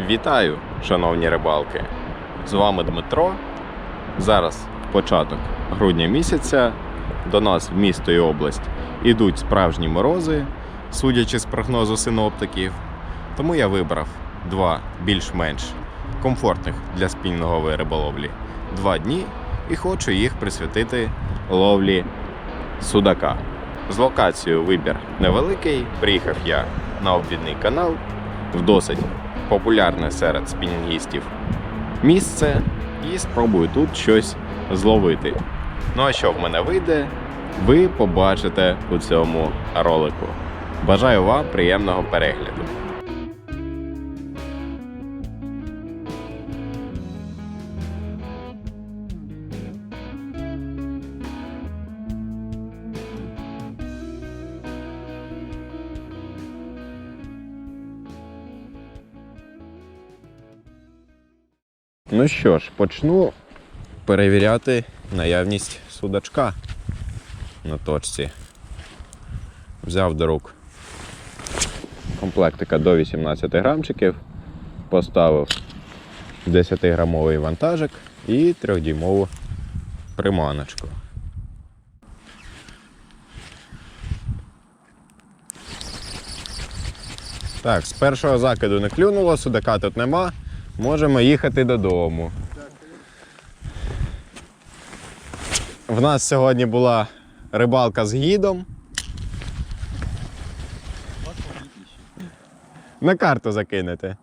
Вітаю, шановні рибалки! З вами Дмитро. Зараз початок грудня місяця. До нас в місто і область ідуть справжні морози, судячи з прогнозу синоптиків. Тому я вибрав два більш-менш комфортних для спільного риболовлі два дні і хочу їх присвятити ловлі судака. З локацією вибір невеликий. Приїхав я на обвідний канал в досить популярне серед спінінгістів місце і спробую тут щось зловити. Ну а що в мене вийде, ви побачите у цьому ролику. Бажаю вам приємного перегляду. Ну що ж, почну перевіряти наявність судачка на точці. Взяв до рук комплектика до 18 грамчиків, поставив 10-грамовий вантажик і 3-дюймову приманочку. Так, з першого закиду не клюнуло, судака тут нема. Можемо їхати додому. В нас сьогодні була рибалка з гідом. На карту закинете.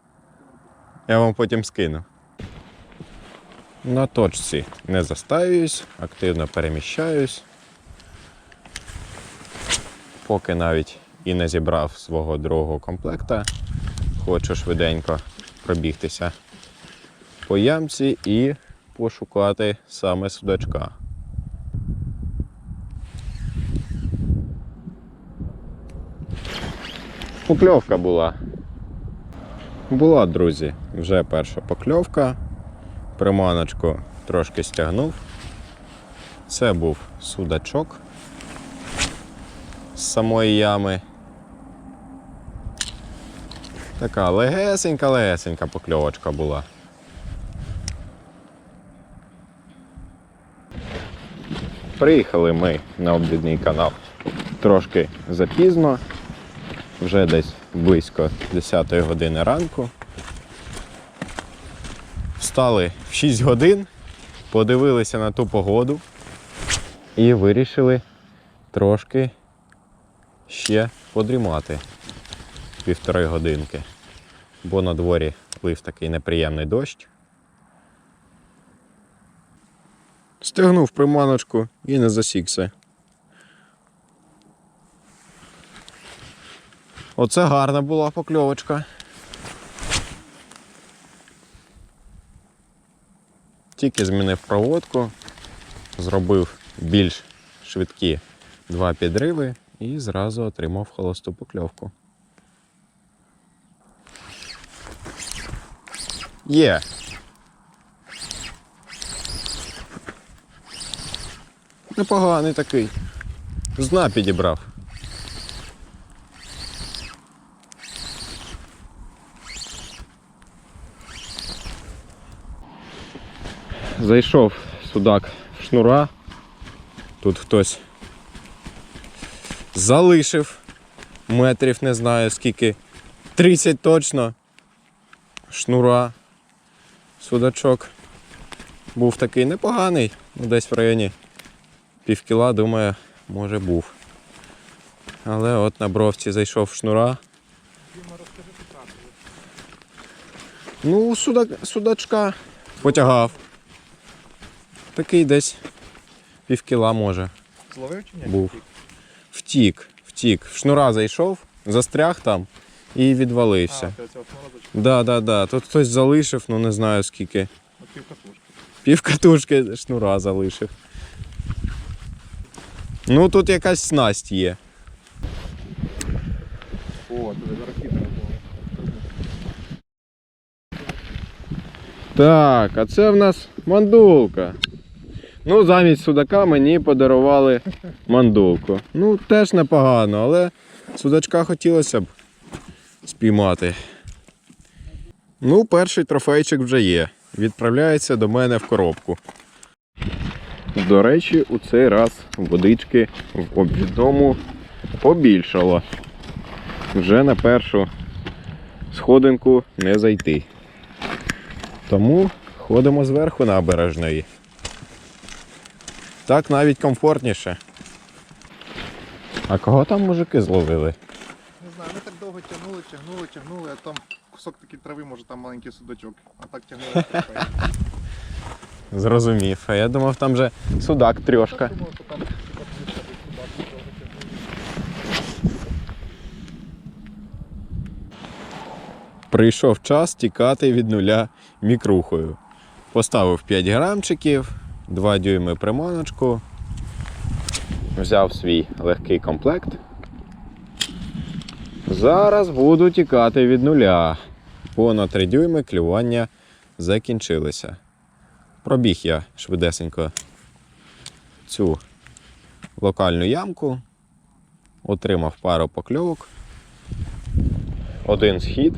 Я вам потім скину. На точці не застаюсь, активно переміщаюсь. Поки навіть і не зібрав свого другого комплекта, хочу швиденько пробігтися по ямці і пошукати саме судачка. Покльовка була. Була, друзі, вже перша покльовка. Приманочку трошки стягнув. Це був судачок з самої ями. Така легесенька-легесенька покльовочка була. Приїхали ми на обідний канал трошки запізно, вже десь близько 10 години ранку. Встали в 6 годин, подивилися на ту погоду і вирішили трошки ще подрімати півтори годинки, бо на дворі лив такий неприємний дощ. Стягнув приманочку і не засікся. Оце гарна була покльовочка. Тільки змінив проводку, зробив більш швидкі два підриви і зразу отримав холосту покльовку. Є. Непоганий такий. Зна підібрав. Зайшов судак в шнура. Тут хтось залишив метрів, не знаю скільки. 30 точно. Шнура. Судачок був такий непоганий, десь в районі півкіла, думаю, може був. Але от на бровці зайшов шнура. Ну, судак, судачка потягав. Такий десь півкіла може Зловив чи ні? був. Втік, втік. В шнура зайшов, застряг там і відвалився. А, ти оцього Да, да, да. Тут хтось залишив, ну не знаю скільки. от пів катушки. Пів катушки шнура залишив. Ну тут якась снасть є. О, туди було. Так, а це в нас мандулка. Ну, замість судака мені подарували мандулку. Ну, теж непогано, але судачка хотілося б спіймати. Ну, перший трофейчик вже є. Відправляється до мене в коробку. До речі, у цей раз водички в обвідному побільшало. Вже на першу сходинку не зайти. Тому ходимо зверху набережної. Так навіть комфортніше. А кого там мужики зловили? Не знаю, ми так довго тягнули, тягнули, тягнули, а там кусок такий трави, може там маленький судачок. А так тягнули. Зрозумів. А я думав, там же судак трьошка. Прийшов час тікати від нуля мікрухою. Поставив 5 грамчиків, 2 дюйми приманочку. Взяв свій легкий комплект. Зараз буду тікати від нуля. Бо на 3 дюйми клювання закінчилися. Пробіг я швидесенько цю локальну ямку, отримав пару покльовок, один схід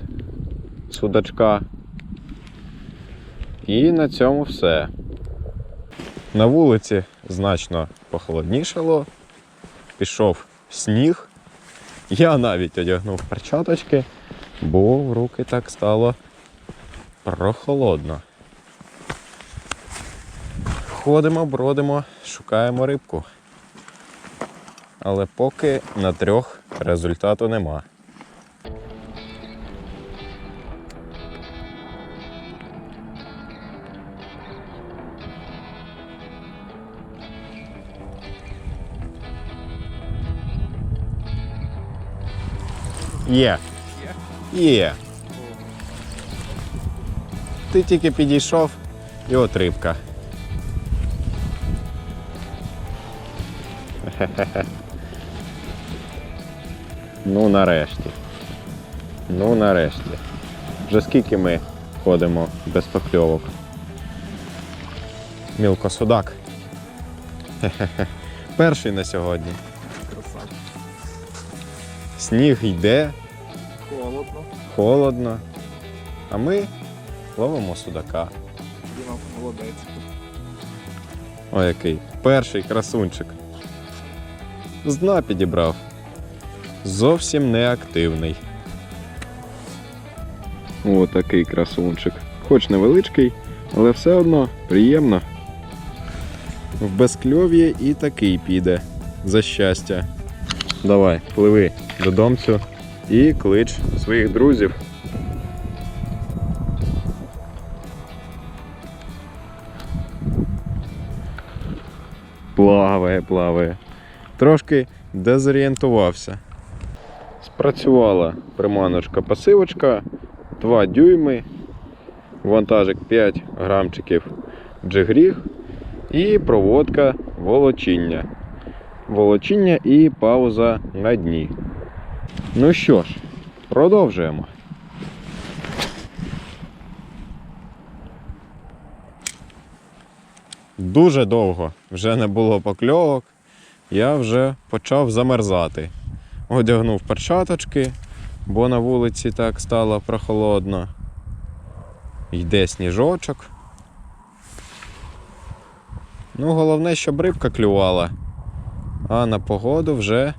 судачка. І на цьому все. На вулиці значно похолоднішало, пішов сніг. Я навіть одягнув перчаточки, бо в руки так стало прохолодно. Ходимо, бродимо, шукаємо рибку. Але поки на трьох результату нема. Є. Є. Ти тільки підійшов і от рибка. Ну нарешті. Ну нарешті. Вже скільки ми ходимо без покльовок. Мілко судак. Перший на сьогодні. Красавчик. Сніг йде, Холодно. холодно. А ми ловимо судака. Діма молодець. О, який. Перший красунчик. З дна підібрав. Зовсім неактивний. О, такий красунчик. Хоч невеличкий, але все одно приємно. В безкльов'ї і такий піде. За щастя. Давай, пливи додомцю і клич своїх друзів. Плаває, плаває. Трошки дезорієнтувався. Спрацювала приманочка пасивочка 2 дюйми, вантажик 5 грамчиків джигріг і проводка волочіння. Волочіння і пауза на дні. Ну що ж, продовжуємо. Дуже довго вже не було покльовок, я вже почав замерзати. Одягнув перчаточки, бо на вулиці так стало прохолодно. Йде сніжочок. Ну, головне, щоб рибка клювала, а на погоду вже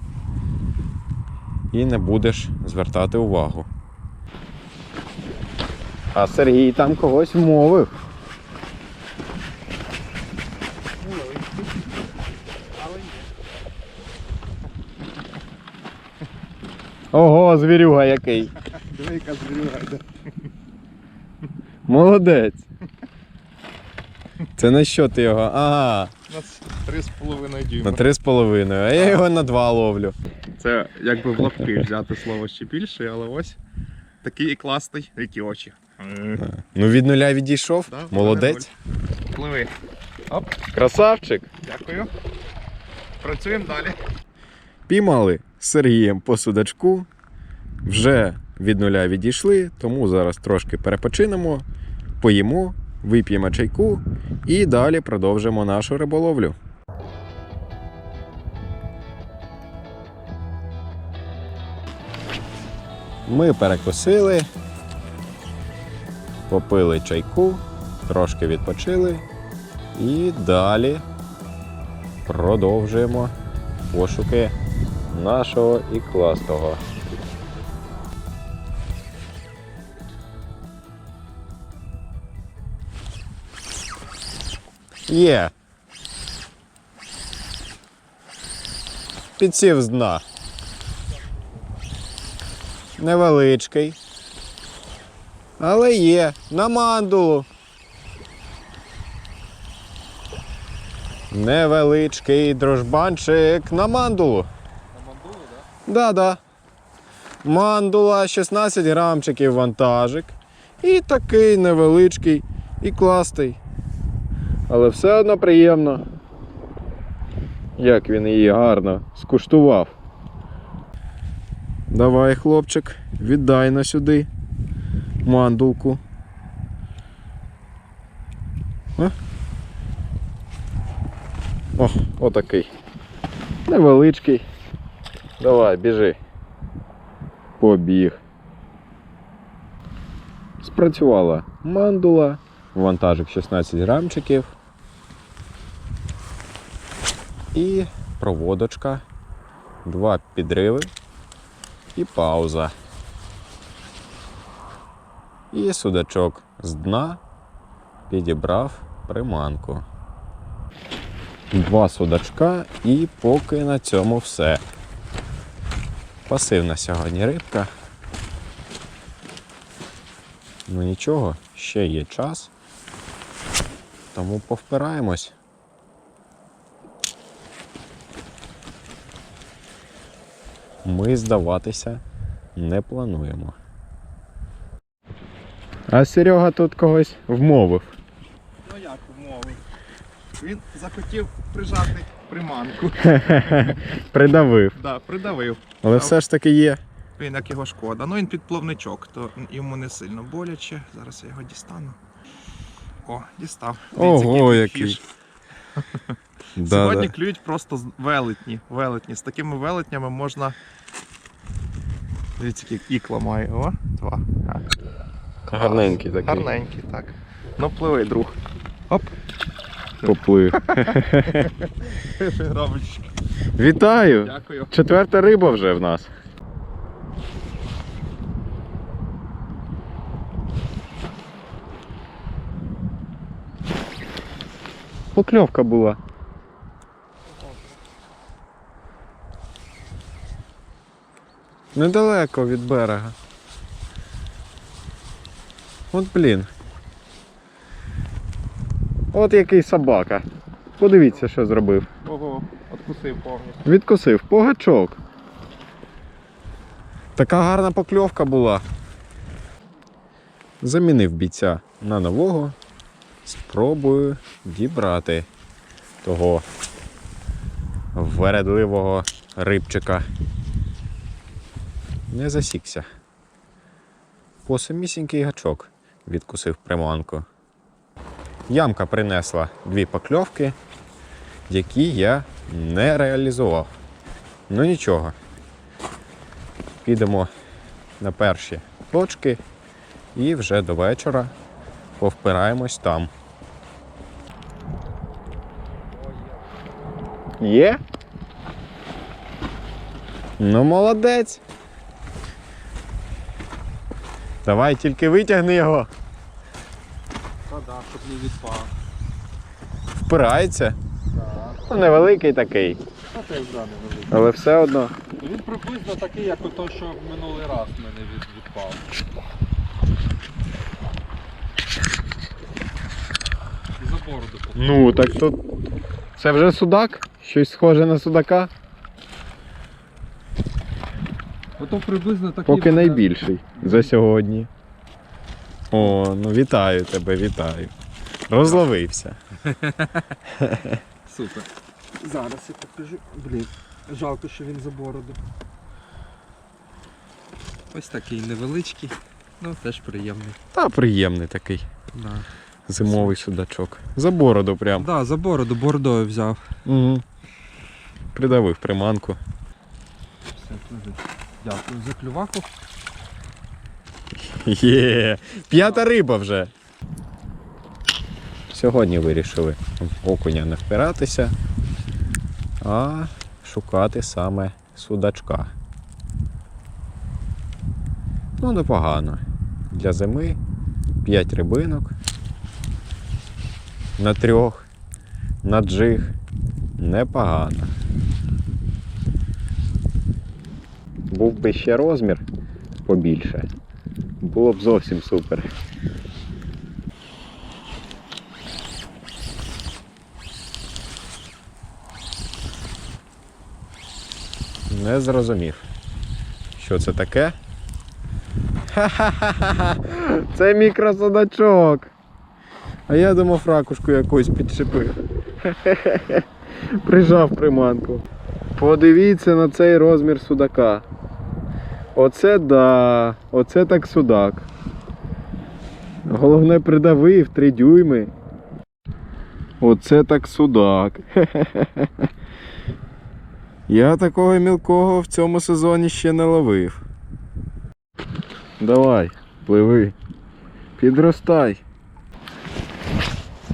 і не будеш звертати увагу. А Сергій там когось вмовив. Невеличкий. Але є. Ого, звірюга який. Диви, яка звірюга йде. Молодець. Це на що ти його? Ага, У нас 3,5 на дюйма. три з половиною, а я його на два ловлю. Це якби в лапки взяти слово ще більше, але ось такий класний, які очі. Ну від нуля відійшов. Да, Молодець. Пливи. Красавчик. Дякую. Працюємо далі. Піймали з Сергієм по судачку. Вже від нуля відійшли, тому зараз трошки перепочинемо, поїмо, вип'ємо чайку і далі продовжимо нашу риболовлю. Ми перекусили. попили чайку, трошки відпочили і далі продовжуємо пошуки нашого ікластого. Є. Підсів з дна. Невеличкий. Але є. На мандулу. Невеличкий дружбанчик на мандулу. На мандулу, так? Да, да. Мандула 16 грамчиків вантажик. І такий невеличкий і кластий. Але все одно приємно. Як він її гарно скуштував. Давай, хлопчик, віддай на сюди мандулку. А? О, отакий. Невеличкий. Давай, біжи. Побіг. Спрацювала мандула, вантажик 16 грамчиків. І проводочка, два підриви і пауза. І судачок з дна підібрав приманку. Два судачка і поки на цьому все. Пасивна сьогодні рибка. Ну нічого, ще є час. Тому повпираємось. Ми здаватися не плануємо. А Серега тут когось вмовив. Ну як умови? Він захотів прижати приманку. Придавив. Да, придавив. Але все ж таки є. Він як його шкода. Ну він під плавничок, то йому не сильно боляче. Зараз я його дістану. О, дістав. Дивіться, Ого, який. Да, Сьогодні да. клюють просто велетні. велетні. З такими велетнями можна. Дивіться, який ікла має. О, два. Гарненький такий. Гарненький, так. Ну пливи, друг. Оп. Поплив. Вітаю! Дякую. Четверта риба вже в нас. Покльовка була. Недалеко від берега. От блін. От який собака. Подивіться, що зробив. Ого, откусив повністю. Відкусив погачок. Така гарна покльовка була. Замінив бійця на нового. Спробую дібрати того вередливого рибчика. Не засікся. По самісінький гачок відкусив приманку. Ямка принесла дві покльовки, які я не реалізував. Ну нічого. Підемо на перші точки і вже до вечора повпираємось там. Є? Ну, молодець. Давай тільки витягни його. Та да, не відпав. Впирається. Так. Ну, невеликий такий, А ти взяли великий. але все одно. Він приблизно такий, як ото, що минулий раз мене від, відпав. І за бороду попав. Ну, так тут. Це вже судак? Щось схоже на судака? Ото приблизно такий. Поки мене- найбільший за сьогодні. О, ну вітаю тебе, вітаю. Розловився. Супер. Зараз я покажу. Блін, жалко, що він за бороду. Ось такий невеличкий, ну теж приємний. Та приємний такий Да. зимовий судачок. За бороду прям. Да, за бороду бордою взяв. Угу. Придавив приманку. Все, дуже дякую за клюваку. Є, п'ята риба вже. Сьогодні вирішили в окуня не впиратися, а шукати саме судачка. Ну, непогано. Для зими 5 рибинок. На трьох, на джиг. Непогано. Був би ще розмір побільше. Було б зовсім супер. Не зрозумів. Що це таке? Ха-ха-ха! Це мікросудачок. А я думав ракушку якусь підшипив. Прижав приманку. Подивіться на цей розмір судака. Оце да, оце так судак. Головне придавив 3 дюйми. Оце так судак. Я такого мілкого в цьому сезоні ще не ловив. Давай, пливи. Підростай.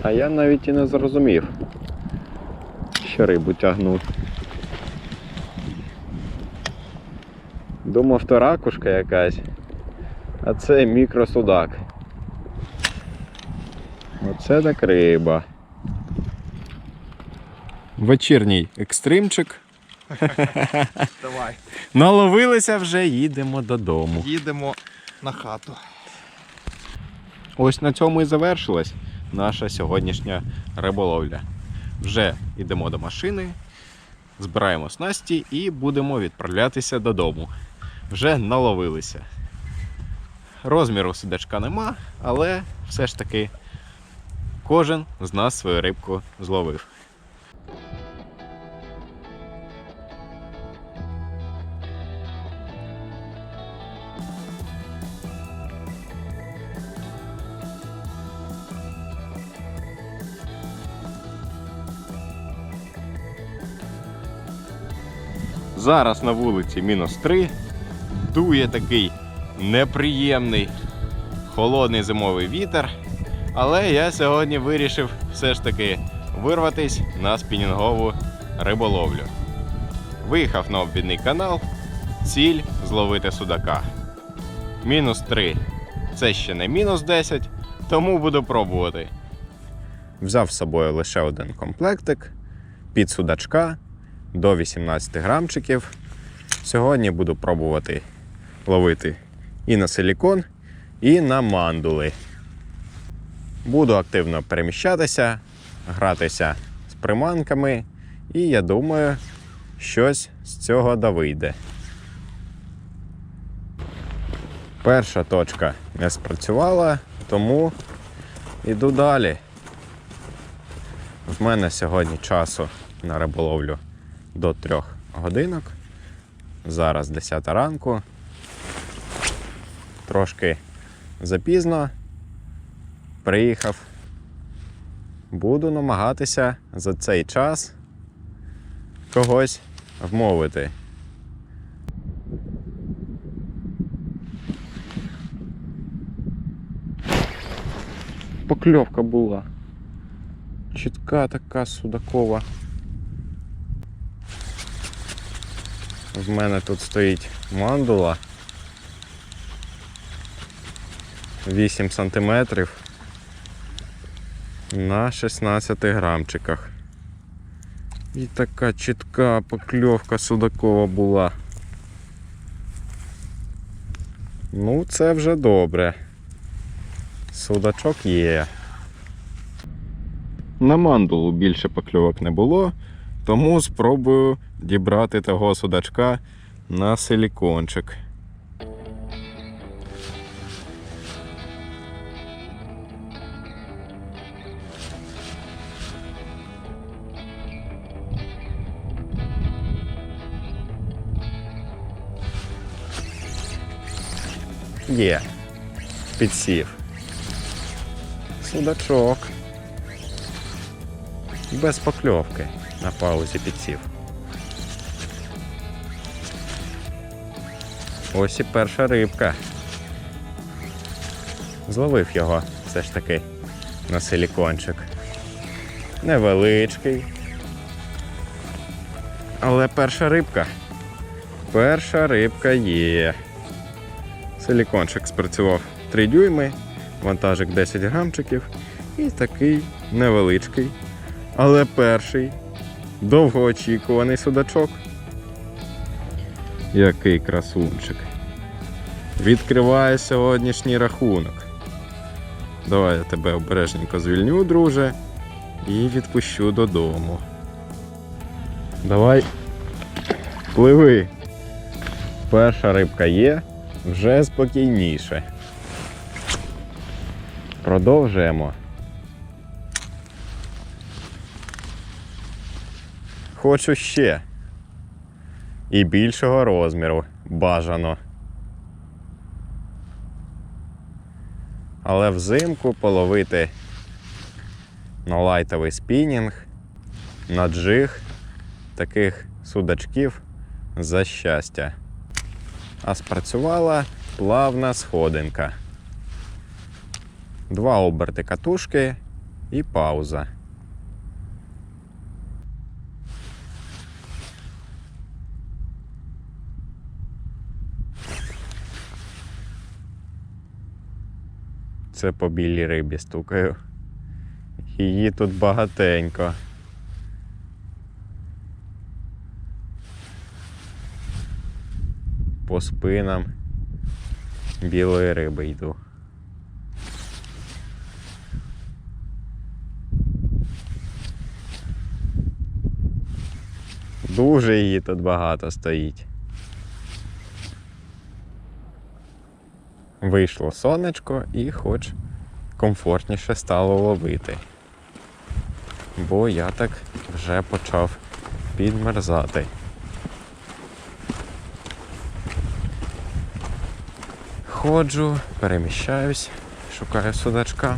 А я навіть і не зрозумів, що рибу тягну. Думав, то ракушка якась, а це мікросудак. Оце так риба. Вечірній екстримчик. Давай. Наловилися вже, їдемо додому. Їдемо на хату. Ось на цьому і завершилась наша сьогоднішня риболовля. Вже йдемо до машини, збираємо снасті і будемо відправлятися додому. Вже наловилися. Розміру судачка нема, але все ж таки кожен з нас свою рибку зловив. Зараз на вулиці мінус 3. Дує такий неприємний холодний зимовий вітер. Але я сьогодні вирішив все ж таки вирватись на спінінгову риболовлю. Виїхав на обідний канал. Ціль зловити судака. Мінус 3. Це ще не мінус 10, тому буду пробувати. Взяв з собою лише один комплектик під судачка до 18 грамчиків. Сьогодні буду пробувати ловити і на силікон, і на мандули. Буду активно переміщатися, гратися з приманками, і я думаю, щось з цього да вийде. Перша точка не спрацювала, тому йду далі. В мене сьогодні часу на риболовлю до трьох годинок. Зараз 10 ранку. Трошки запізно приїхав. Буду намагатися за цей час когось вмовити. Покльовка була. Чітка така судакова. В мене тут стоїть мандула 8 сантиметрів на 16 грамчиках. І така чітка покльовка судакова була. Ну, це вже добре. Судачок є. На мандулу більше покльовок не було, тому спробую дібрати того судачка на силікончик. Є. Підсів. Судачок. Без покльовки на паузі підсів. Ось і перша рибка. Зловив його все ж таки на силікончик. Невеличкий. Але перша рибка. Перша рибка є. Силікончик спрацював 3 дюйми, вантажик 10 грамчиків і такий невеличкий, але перший довгоочікуваний судачок. Який красунчик. Відкриває сьогоднішній рахунок. Давай я тебе обережненько звільню, друже, і відпущу додому. Давай. Пливи. Перша рибка є, вже спокійніше. Продовжуємо. Хочу ще. І більшого розміру бажано. Але взимку половити на лайтовий спінінг, на джиг таких судачків за щастя. А спрацювала плавна сходинка. Два оберти катушки і пауза. Це по білій рибі стукаю. Її тут багатенько. По спинам білої риби йду. Дуже її тут багато стоїть. Вийшло сонечко і хоч комфортніше стало ловити. Бо я так вже почав підмерзати. Ходжу, переміщаюсь, шукаю судачка.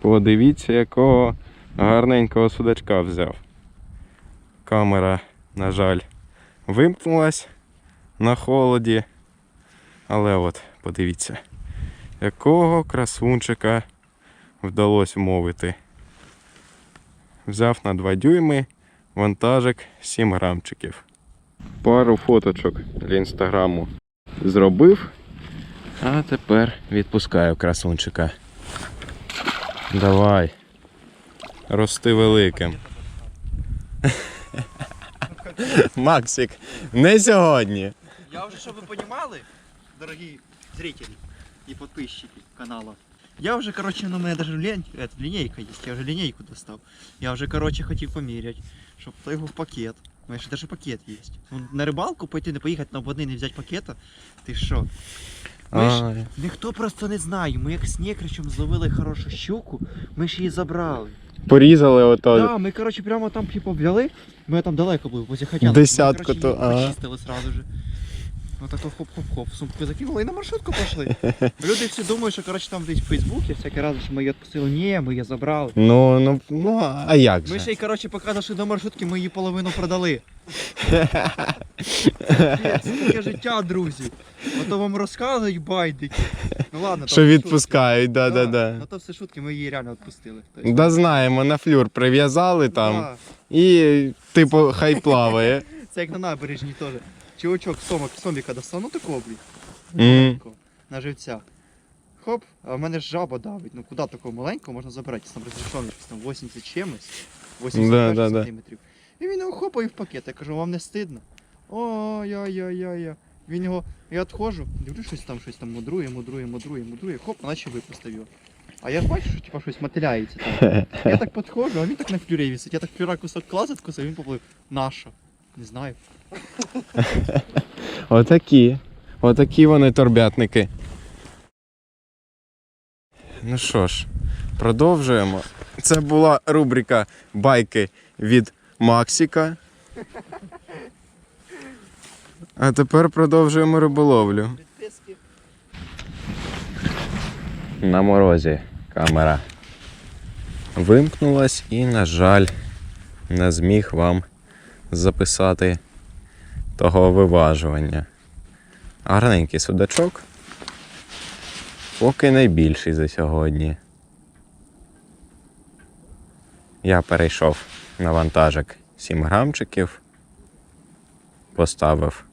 Подивіться, якого гарненького судачка взяв. Камера, на жаль, вимкнулась на холоді. Але от, подивіться, якого красунчика вдалося вмовити. Взяв на 2 дюйми вантажик 7 грамчиків. Пару фоточок для інстаграму зробив, а тепер відпускаю красунчика. Давай. Рости великим. Максик, не сьогодні. Я уже, чтобы вы понимали, дорогие зрители и подписчики канала, я уже, короче, ну, у меня даже лень, это, линейка есть, я уже линейку достал. Я уже, короче, хотів поміряти, щоб то його в пакет. У мене ще даже пакет есть. Ну, на рибалку пойти, не поїхати на ободний, не взяти пакета. Ти що? Ми ж, Ай. ніхто просто не знає. Ми як з некричем зловили хорошу щуку, ми ж її забрали. Порізали ото. Так, да, ми, короче, прямо там типу, взяли, ми там далеко були, возле хотя. Десятку ми, короче, то, її ага. почистили сразу же. Вот так хоп-хоп-хоп, сумку закинули і на маршрутку пішли. Люди всі думають, що короче, там десь в Фейсбуці всякі рази, що ми її відпустили. Ні, ми її забрали. Ну, ну, ну, а як Ми же? ще й, короче, поки дошли до маршрутки, ми її половину продали. Це таке життя, друзі. А то вам розказують байдики. Ну ладно, то Що все відпускають, шутки. да, да, да. Ну то все шутки, ми її реально відпустили. Тобто, Да знаємо, на флюр прив'язали там да. і типу хай плаває. Це як на набережні теж. Чувачок сомок, соміка достав, ну такого, блін. Маленького, На живця. Хоп, а в мене ж жаба давить. Ну куди такого маленького можна забрати? Там розрішено там 80 чимось. 80 Да, да, да. сантиметрів. І він його хопає в пакет. Я кажу, вам не стидно? Ой-ой-ой-ой. Він його. Я відходжу, дивлюсь, щось там щось там мудрує, мудрує, мудрує, мудрує, хоп, наче випустив його. А я ж бачу, що типа щось мотиляється там. Я так підходжу, а він так на флюрі висить. Я так флюра кусок класу відкусив, він поплив. Наша. Не знаю. Отакі. Отакі вони торбятники. Ну що ж, продовжуємо. Це була рубрика байки від Максіка. А тепер продовжуємо риболовлю. На морозі камера вимкнулась і, на жаль, не зміг вам записати того виважування. Гарненький судачок. Поки найбільший за сьогодні. Я перейшов на вантажик 7 грамчиків, поставив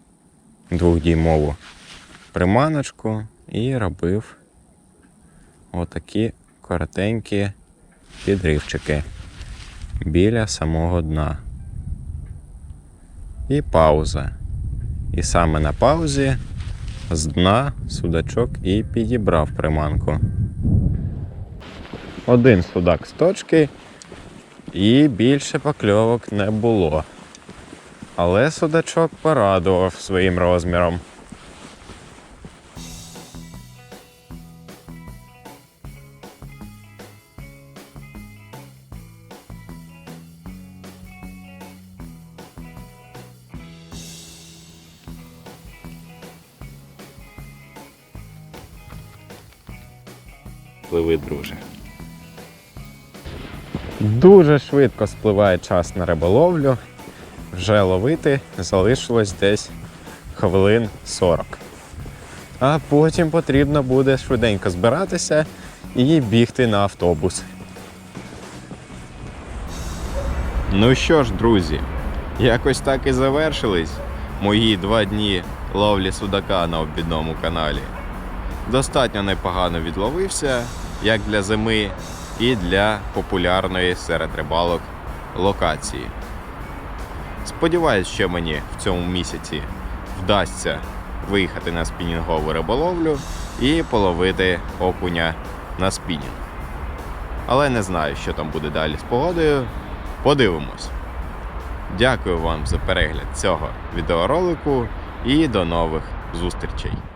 двохдіймову приманочку і робив отакі коротенькі підривчики біля самого дна. І пауза. І саме на паузі з дна судачок і підібрав приманку. Один судак з точки, і більше покльовок не було. Але судачок порадував своїм розміром. Дуже швидко спливає час на риболовлю. Вже ловити залишилось десь хвилин 40. А потім потрібно буде швиденько збиратися і бігти на автобус. Ну що ж, друзі, якось так і завершились мої два дні ловлі судака на обідному каналі. Достатньо непогано відловився, як для зими, і для популярної серед рибалок локації. Сподіваюсь, що мені в цьому місяці вдасться виїхати на спінінгову риболовлю і половити окуня на спінінг. Але не знаю, що там буде далі з погодою. Подивимось. Дякую вам за перегляд цього відеоролику і до нових зустрічей!